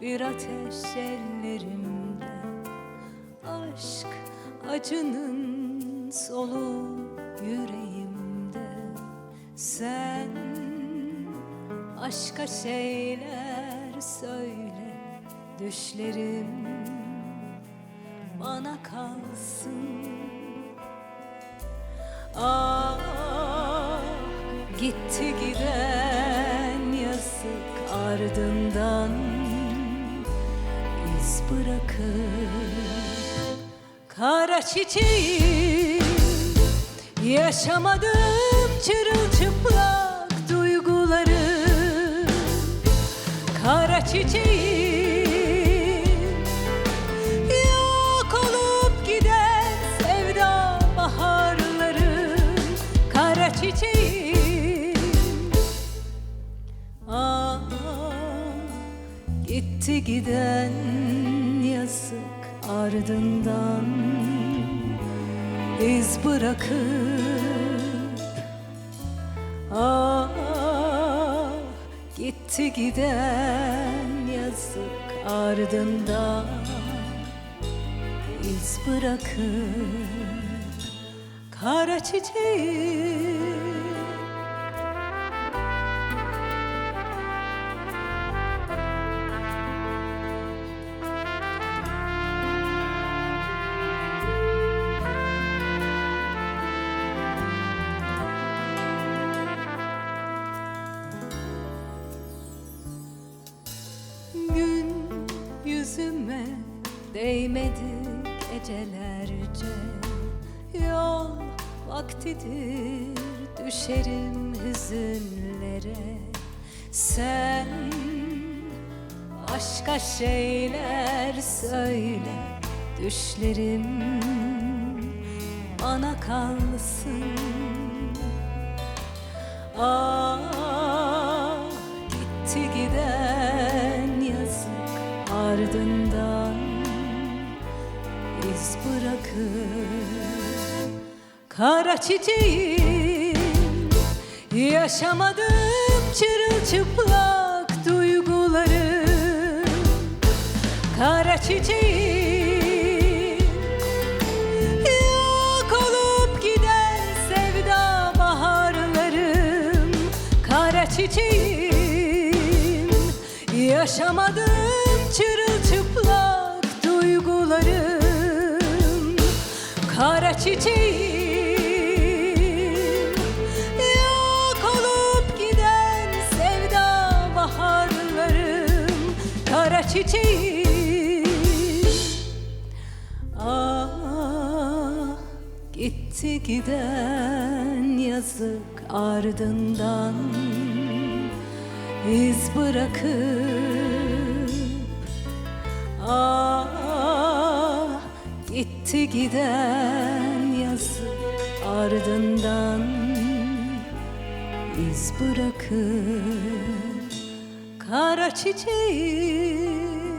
bir ateş ellerimde. Aşk acının solu yüreğimde. Sen aşka şeyler söyle Düşlerim. Bana kalsın. Ah gitti yazık ardından iz bırakır. Kara çiçeğim yaşamadım çırılçıplak gitti giden yazık ardından. İz bırakıp Ah gitti giden yazık ardından. İz bırakıp kara çiçeği yüzüme değmedi gecelerce. Yol vaktidir düşerim hüzünlere. Sen başka şeyler söyle Düşlerim bana kalsın. Ah iz Kara çiçeğim yaşamadım çırılçıplak duyguları. Kara çiçeğim Yok olup giden sevda baharlarım. Kara çiçeğim Yaşamadım çırılçıplak duygularım Kara çiçeğim Yok olup giden sevda baharlarım. Kara çiçeğim Ah gitti giden yazık ardından. İz bırakıp Ah gitti giden yazık ardından iz bırakıp kara çiçeği